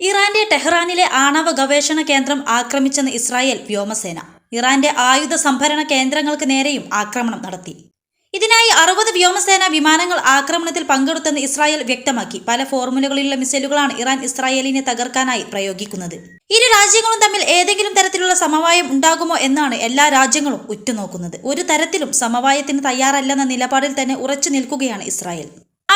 ഇറാന്റെ ടെഹ്റാനിലെ ആണവ ഗവേഷണ കേന്ദ്രം ആക്രമിച്ചെന്ന് ഇസ്രായേൽ വ്യോമസേന. ഇറാന്റെ ആയുധ സംഭരണ കേന്ദ്രങ്ങൾക്ക് നേരെയും ആക്രമണം നടത്തി. ഇതിനായി അറുപത് വ്യോമസേന വിമാനങ്ങൾ ആക്രമണത്തിൽ പങ്കെടുത്തെന്ന് ഇസ്രായേൽ വ്യക്തമാക്കി. പല ഫോർമുലകളിലുള്ള മിസൈലുകളാണ് ഇറാൻ ഇസ്രായേലിനെ തകർക്കാനായി പ്രയോഗിക്കുന്നത്. ഇരു രാജ്യങ്ങളും തമ്മിൽ ഏതെങ്കിലും തരത്തിലുള്ള സമവായം ഉണ്ടാകുമോ എന്നാണ് എല്ലാ രാജ്യങ്ങളും ഉറ്റുനോക്കുന്നത്. ഒരു തരത്തിലും സമവായത്തിന് തയ്യാറല്ലെന്ന നിലപാടിൽ തന്നെ ഉറച്ചു നിൽക്കുകയാണ് ഇസ്രായേൽ.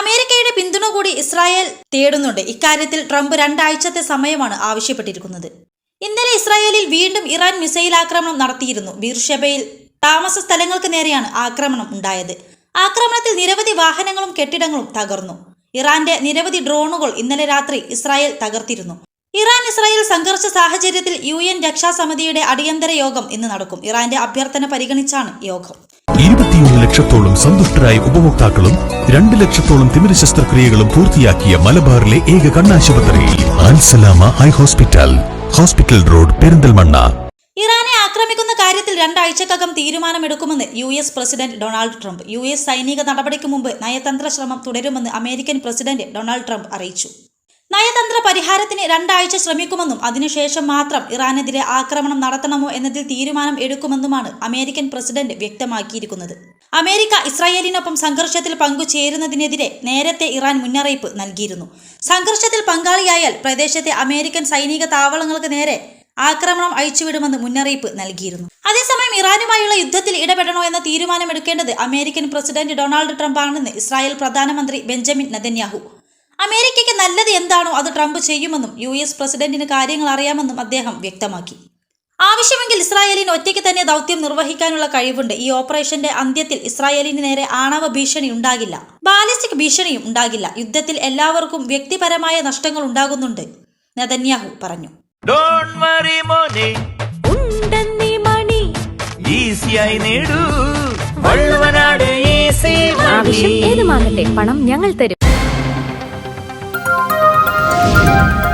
അമേരിക്കയുടെ പിന്തുണ കൂടി ഇസ്രായേൽ തേടുന്നുണ്ട്. ഇക്കാര്യത്തിൽ ട്രംപ് രണ്ടാഴ്ചത്തെ സമയമാണ് ആവശ്യപ്പെട്ടിരിക്കുന്നത്. ഇന്നലെ ഇസ്രായേലിൽ വീണ്ടും ഇറാൻ മിസൈൽ ആക്രമണം നടത്തിയിരുന്നു. ബീർഷബയിൽ താമസ സ്ഥലങ്ങൾക്ക് നേരെയാണ് ആക്രമണം ഉണ്ടായത്. ആക്രമണത്തിൽ നിരവധി വാഹനങ്ങളും കെട്ടിടങ്ങളും തകർന്നു. ഇറാന്റെ നിരവധി ഡ്രോണുകൾ ഇന്നലെ രാത്രി ഇസ്രായേൽ തകർത്തിരുന്നു. ഇറാൻ ഇസ്രായേൽ സംഘർഷ സാഹചര്യത്തിൽ യു എൻ രക്ഷാസമിതിയുടെ അടിയന്തര യോഗം ഇന്ന് നടക്കും. ഇറാന്റെ അഭ്യർത്ഥന പരിഗണിച്ചാണ് യോഗം. ഇരുപത്തിയൊന്ന് ലക്ഷത്തോളം സന്തുഷ്ടരായ ഉപഭോക്താക്കളും രണ്ട് ലക്ഷത്തോളം തിമിര ശസ്ത്രക്രിയകളും പൂർത്തിയാക്കിയ മലബാറിലെ ഏക കണ്ണാശുപത്രി ആൻസലാമ eye hospital hospital road Perinthalmanna. ഇറാനെ ആക്രമിക്കുന്ന കാര്യത്തിൽ രണ്ടാഴ്ചക്കകം തീരുമാനമെടുക്കുമെന്ന് U S president Donald Trump. U S സൈനിക നടപടിക്ക് മുമ്പ് നയതന്ത്ര ശ്രമം തുടരുമെന്ന് അമേരിക്കൻ പ്രസിഡന്റ് ഡൊണാൾഡ് ട്രംപ് അറിയിച്ചു. നയതന്ത്ര പരിഹാരത്തിന് രണ്ടാഴ്ച ശ്രമിക്കുമെന്നും അതിനുശേഷം മാത്രം ഇറാനെതിരെ ആക്രമണം നടത്തണമോ എന്നതിൽ തീരുമാനം എടുക്കുമെന്നുമാണ് അമേരിക്കൻ പ്രസിഡന്റ് വ്യക്തമാക്കിയിരിക്കുന്നത്. അമേരിക്ക ഇസ്രായേലിനൊപ്പം സംഘർഷത്തിൽ പങ്കുചേരുന്നതിനെതിരെ നേരത്തെ ഇറാൻ മുന്നറിയിപ്പ് നൽകിയിരുന്നു. സംഘർഷത്തിൽ പങ്കാളിയായാൽ പ്രദേശത്തെ അമേരിക്കൻ സൈനിക താവളങ്ങൾക്ക് നേരെ ആക്രമണം അയച്ചുവിടുമെന്ന് മുന്നറിയിപ്പ് നൽകിയിരുന്നു. അതേസമയം ഇറാനുമായുള്ള യുദ്ധത്തിൽ ഇടപെടണോ എന്ന തീരുമാനമെടുക്കേണ്ടത് അമേരിക്കൻ പ്രസിഡന്റ് ഡൊണാൾഡ് ട്രംപ് ആണെന്ന് ഇസ്രായേൽ പ്രധാനമന്ത്രി ബെഞ്ചമിൻ നെതന്യാഹു. അമേരിക്കയ്ക്ക് നല്ലത് എന്താണോ അത് ട്രംപ് ചെയ്യുമെന്നും യു എസ് പ്രസിഡന്റിന് കാര്യങ്ങൾ അറിയാമെന്നും അദ്ദേഹം വ്യക്തമാക്കി. ആവശ്യമെങ്കിൽ ഇസ്രായേലിന് ഒറ്റയ്ക്ക് തന്നെ ദൗത്യം നിർവഹിക്കാനുള്ള കഴിവുണ്ട്. ഈ ഓപ്പറേഷന്റെ അന്ത്യത്തിൽ ഇസ്രായേലിന് നേരെ ആണവ ഭീഷണി ഉണ്ടാകില്ല. ബാലിസ്റ്റിക് ഭീഷണിയും ഉണ്ടാകില്ല. യുദ്ധത്തിൽ എല്ലാവർക്കും വ്യക്തിപരമായ നഷ്ടങ്ങൾ ഉണ്ടാകുന്നുണ്ട്. നെതന്യാഹു പറഞ്ഞു. ഡോണ്ട് വറി മോനെ. ഉണ്ടെന്നീ മണി. ഈസിയായി നേടൂ. ആവശ്യം ഏതുമാകട്ടെ പണം ഞങ്ങൾ തരും. Thank you.